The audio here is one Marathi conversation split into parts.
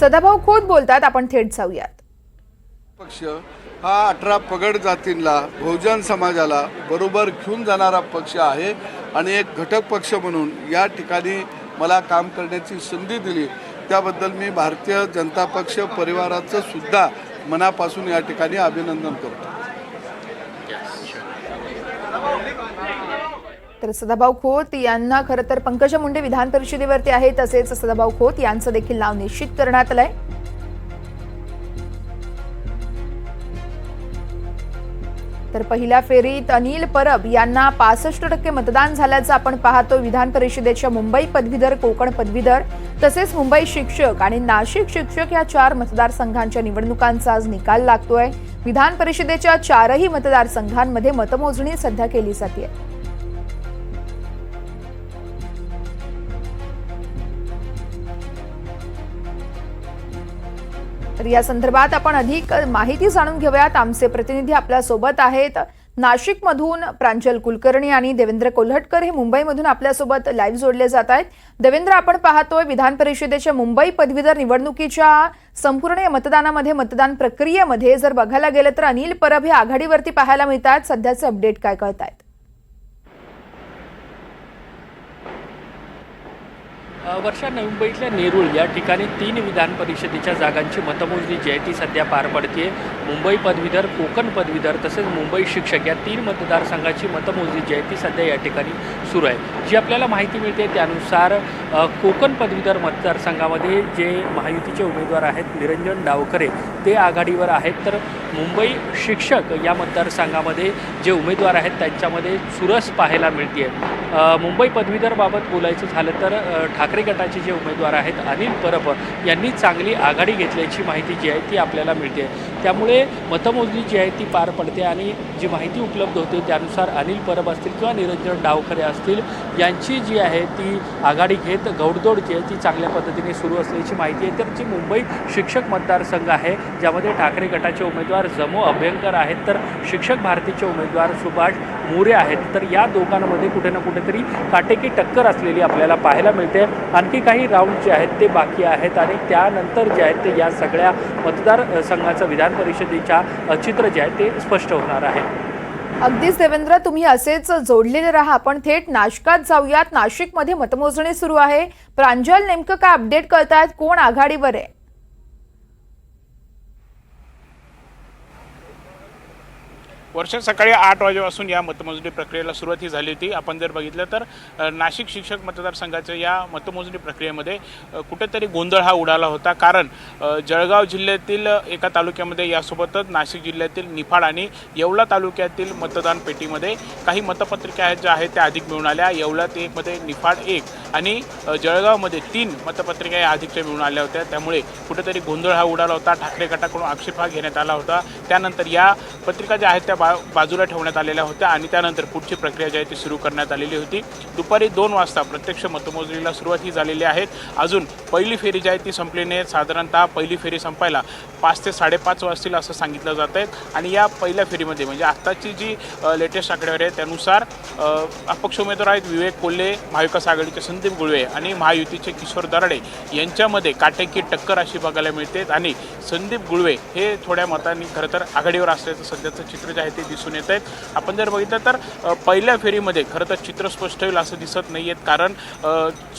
सदाभाऊ खोत बोलतात आपण थेट जाऊयात. पक्ष हा अठरा पगड जातींना बहुजन समाजाला बरोबर घेऊन जाणारा पक्ष आहे आणि एक घटक पक्ष म्हणून या ठिकाणी मला काम करण्याची संधी दिली. त्याबद्दल मी भारतीय जनता पक्ष परिवाराचं सुद्धा मनापासून या ठिकाणी अभिनंदन करतो. तर सदाभाऊ खोत यांना खरं तर पंकजा मुंडे विधान परिषदेवरती आहे तसेच सदाभाऊ खोत यांचं देखील नाव निश्चित करण्यात आलंय. तर पहिल्या फेरीत अनिल परब यांना पासष्ट टक्के मतदान झाल्याचं आपण पाहतो. विधान परिषदेच्या मुंबई पदवीधर कोकण पदवीधर तसेच मुंबई शिक्षक आणि नाशिक शिक्षक या चार मतदारसंघांच्या निवडणुकांचा आज निकाल लागतोय. विधान परिषदेच्या चारही मतदारसंघांमध्ये मतमोजणी सध्या केली जाते तर या संदर्भात आपण अधिक माहिती जाणून घेऊयात. आमचे प्रतिनिधी आपल्यासोबत आहेत नाशिकमधून प्रांजल कुलकर्णी आणि देवेंद्र कोल्हटकर. हे मुंबईमधून आपल्यासोबत लाईव्ह जोडले जात आहेत. देवेंद्र आपण पाहतोय विधान परिषदेच्या मुंबई पदवीधर निवडणुकीच्या संपूर्ण मतदानामध्ये मतदान प्रक्रियेमध्ये जर बघायला गेलं तर अनिल परब हे आघाडीवरती पाहायला मिळतात. सध्याचे अपडेट काय कळत आहेत वर्षा नवी मुंबईतल्या नेरूळ या ठिकाणी तीन विधान परिषदेच्या जागांची मतमोजणी जी आहे ती सध्या पार पडते मुंबई पदवीधर कोकण पदवीधर तसेच मुंबई शिक्षक या तीन मतदारसंघाची मतमोजणी जी आहे ती सध्या या ठिकाणी सुरू आहे. जी आपल्याला माहिती मिळते त्यानुसार कोकण पदवीधर मतदारसंघामध्ये जे महायुतीचे उमेदवार आहेत निरंजन डावखरे ते आघाडीवर आहेत. तर मुंबई शिक्षक या मतदारसंघामध्ये जे उमेदवार आहेत त्यांच्यामध्ये चुरस पाहायला मिळते मुंबई पदवीधरबाबत बोलायचं झालं तर ठाकरे गटाचे जे उमेदवार आहेत अनिल परब यांनी चांगली आघाडी घेतल्याची माहिती जी आहे ती आपल्याला मिळते त्यामुळे मतमोजणी जी आहे ती पार पडते आणि जी माहिती उपलब्ध होते त्यानुसार अनिल परब असतील किंवा निरंजन डावखरे असतील यांची जी आहे ती आघाडी घेत गौडदौड जी आहे ती चांगल्या पद्धतीने सुरू असल्याची माहिती आहे. तर जी मुंबई शिक्षक मतदारसंघ आहे ज्यामध्ये ठाकरे गटाचे उमेदवार जमो अभ्यंकर आहेत तर शिक्षक भारतीचे उमेदवार सुभाष मोरे आहेत. तर या दोघांमध्ये कुठे ना कुठेतरी काटेकी टक्कर असलेली आपल्याला पाहायला मिळते. आणखी काही राऊंड जे आहेत ते बाकी आहेत आणि त्यानंतर जे आहेत ते या सगळ्या मतदार संघाचं विधान परिषदेच्या चित्र जे आहे ते स्पष्ट होणार आहे. अगदीच देवेंद्र तुम्ही असेच जोडलेले राहा. आपण थेट नाशकात जाऊयात. नाशिकमध्ये मतमोजणी सुरू आहे. प्रांजल नेमकं काय अपडेट करतायत? कोण आघाडीवर आहे? वर्ष सकाळी आठ वाजेपासून या मतमोजणी प्रक्रियेला सुरुवात ही झाली होती. आपण जर बघितलं तर नाशिक शिक्षक मतदारसंघाच्या या मतमोजणी प्रक्रियेमध्ये कुठेतरी गोंधळ हा उडाला होता. कारण जळगाव जिल्ह्यातील एका तालुक्यामध्ये यासोबतच नाशिक जिल्ह्यातील निफाड आणि येवला तालुक्यातील मतदान पेटीमध्ये काही मतपत्रिका आहेत ज्या आहेत त्या अधिक मिळून आल्या. येवल्यात एकमध्ये निफाड एक आणि जळगावमध्ये तीन मतपत्रिका या अधिकच्या मिळून आल्या होत्या. त्यामुळे कुठेतरी गोंधळ हा उडाला होता. ठाकरे गटाकडून आक्षेप हा घेण्यात आला होता. त्यानंतर या पत्रिका ज्या आहेत त्या बा बाजूला ठेवण्यात आलेल्या होत्या आणि त्यानंतर पुढची प्रक्रिया जी आहे ती सुरू करण्यात आलेली होती. दुपारी दोन वाजता प्रत्यक्ष मतमोजणीला सुरुवात ही झालेली आहे अजून पहिली फेरी जी आहे ती संपली नाही. साधारणतः पहिली फेरी संपायला पाच ते साडेपाच वाजतील असं सांगितलं जात आहे. आणि या पहिल्या फेरीमध्ये म्हणजे आत्ताची जी लेटेस्ट आकडेवारी आहे त्यानुसार अपक्ष उमेदवार आहेत विवेक कोल्हे महाविकास आघाडीचे संदीप गुळवे आणि महायुतीचे किशोर दराडे यांच्यामध्ये काटेकी टक्कर अशी बघायला मिळते आणि संदीप गुळवे हे थोड्या मतांनी खरं तर आघाडीवर असल्याचं सध्याचं चित्र जे आहे ते दिसून येत आहेत आपण जर बघितलं तर पहिल्या फेरीमध्ये खरं तर चित्र स्पष्ट होईल असं दिसत नाही आहेत कारण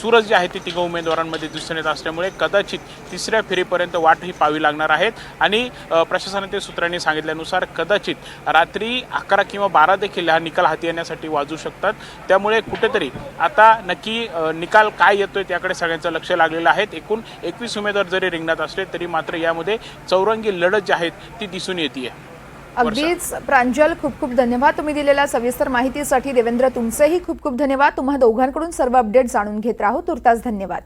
चुरस जी आहे ती तिघं उमेदवारांमध्ये दिसून येत असल्यामुळे कदाचित तिसऱ्या फेरीपर्यंत वाट ही लागणार आहेत आणि प्रशासनातील सूत्रांनी सांगितल्यानुसार कदाचित रात्री अकरा किंवा बारा देखील हा निकाल हाती येण्यासाठी वाजू शकतात. त्यामुळे कुठेतरी आता नक्की निकाल काय येतोय त्याकडे सगळ्यांचं लक्ष लागलेलं आहे एकूण एकवीस उमेदवार जरी रिंगणात असले तरी मात्र यामध्ये चौरंगी लढत जी आहेत ती दिसून येते अगदीच. प्रांजल खूप खूप धन्यवाद तुम्ही दिलेल्या सविस्तर माहितीसाठी. देवेंद्र तुमचेही खूप खूप धन्यवाद. तुम्हा दोघांकडून सर्व अपडेट जाणून घेत राहू. तुर्तास धन्यवाद.